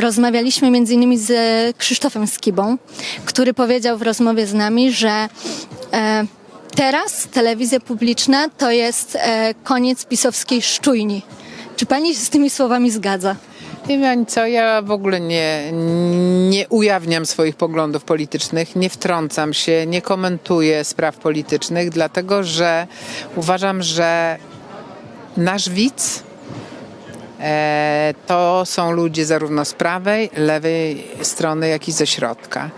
rozmawialiśmy między innymi z Krzysztofem Skibą, który powiedział w rozmowie z nami, że e, teraz telewizja publiczna to jest e, koniec pisowskiej szczujni. Czy pani się z tymi słowami zgadza? Nie wiem co, ja w ogóle nie, nie ujawniam swoich poglądów politycznych, nie wtrącam się, nie komentuję spraw politycznych, dlatego że uważam, że nasz widz to są ludzie zarówno z prawej, lewej strony, jak i ze środka.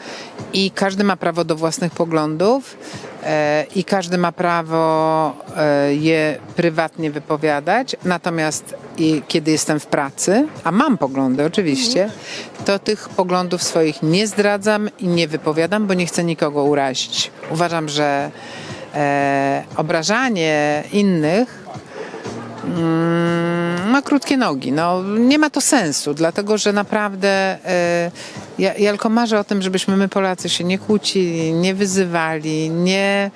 I każdy ma prawo do własnych poglądów e, i każdy ma prawo e, je prywatnie wypowiadać. Natomiast kiedy jestem w pracy, a mam poglądy oczywiście, to tych poglądów swoich nie zdradzam i nie wypowiadam, bo nie chcę nikogo urazić. Uważam, że e, obrażanie innych mm, ma krótkie nogi. No, nie ma to sensu, dlatego że naprawdę e, ja, ja tylko marzę o tym, żebyśmy my Polacy się nie kłócili, nie wyzywali, nie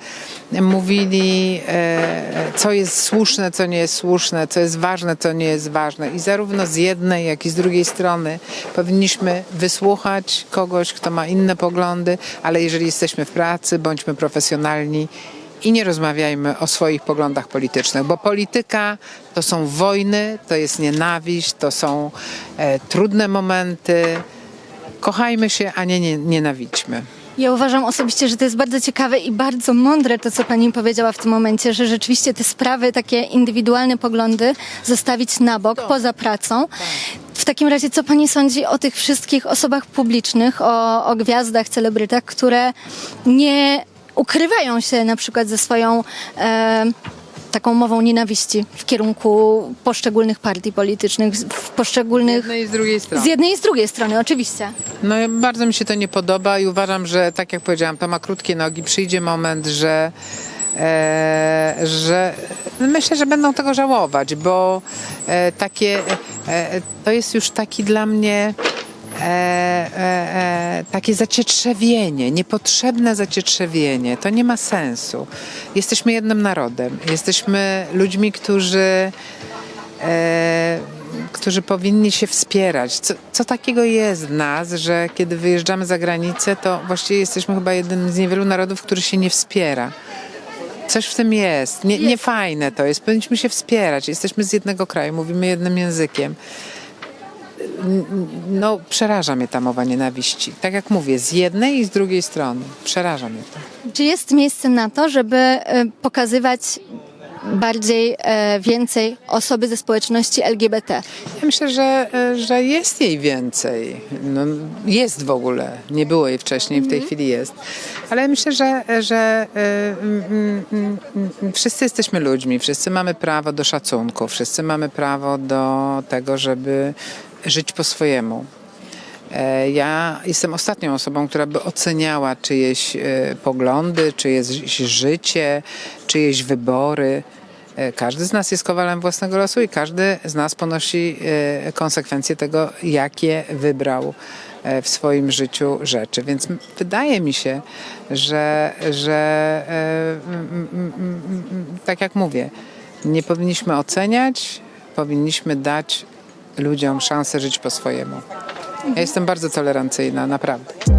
mówili, e, co jest słuszne, co nie jest słuszne, co jest ważne, co nie jest ważne. I zarówno z jednej, jak i z drugiej strony powinniśmy wysłuchać kogoś, kto ma inne poglądy, ale jeżeli jesteśmy w pracy, bądźmy profesjonalni i nie rozmawiajmy o swoich poglądach politycznych, bo polityka to są wojny, to jest nienawiść, to są e, trudne momenty. Kochajmy się, a nie, nie nienawidźmy. Ja uważam osobiście, że to jest bardzo ciekawe i bardzo mądre to, co pani powiedziała w tym momencie, że rzeczywiście te sprawy, takie indywidualne poglądy zostawić na bok, poza pracą. W takim razie, co pani sądzi o tych wszystkich osobach publicznych, o, o gwiazdach, celebrytach, które nie ukrywają się na przykład ze swoją e, taką mową nienawiści w kierunku poszczególnych partii politycznych, w poszczególnych... jednej i z drugiej strony. Z jednej i z drugiej strony, oczywiście. No bardzo mi się to nie podoba i uważam, że tak jak powiedziałam, to ma krótkie nogi. Przyjdzie moment, że e, że myślę, że będą tego żałować, bo e, takie e, to jest już taki dla mnie e, e, e, takie zacietrzewienie, niepotrzebne zacietrzewienie. To nie ma sensu. Jesteśmy jednym narodem. Jesteśmy ludźmi, którzy e, którzy powinni się wspierać. Co, co takiego jest w nas, że kiedy wyjeżdżamy za granicę, to właściwie jesteśmy chyba jednym z niewielu narodów, który się nie wspiera. Coś w tym jest. Nie, nie fajne to jest. Powinniśmy się wspierać. Jesteśmy z jednego kraju, mówimy jednym językiem. No, przeraża mnie ta mowa nienawiści. Tak jak mówię, z jednej i z drugiej strony. Przeraża mnie to. Czy jest miejsce na to, żeby e, pokazywać bardziej, e, więcej osoby ze społeczności LGBT? Ja myślę, że, e, że jest jej więcej. No, jest w ogóle. Nie było jej wcześniej, w tej chwili jest. Ale myślę, że, że mm, mm, wszyscy jesteśmy ludźmi, wszyscy mamy prawo do szacunku, wszyscy mamy prawo do tego, żeby żyć po swojemu. E, Ja jestem ostatnią osobą, która by oceniała czyjeś e, poglądy, czyjeś życie, czyjeś wybory. E, Każdy z nas jest kowalem własnego losu i każdy z nas ponosi konsekwencje tego, jakie wybrał w swoim życiu rzeczy. Więc wydaje mi się, że, że tak jak mówię, nie powinniśmy oceniać, powinniśmy dać ludziom szansę żyć po swojemu. Ja jestem bardzo tolerancyjna, naprawdę.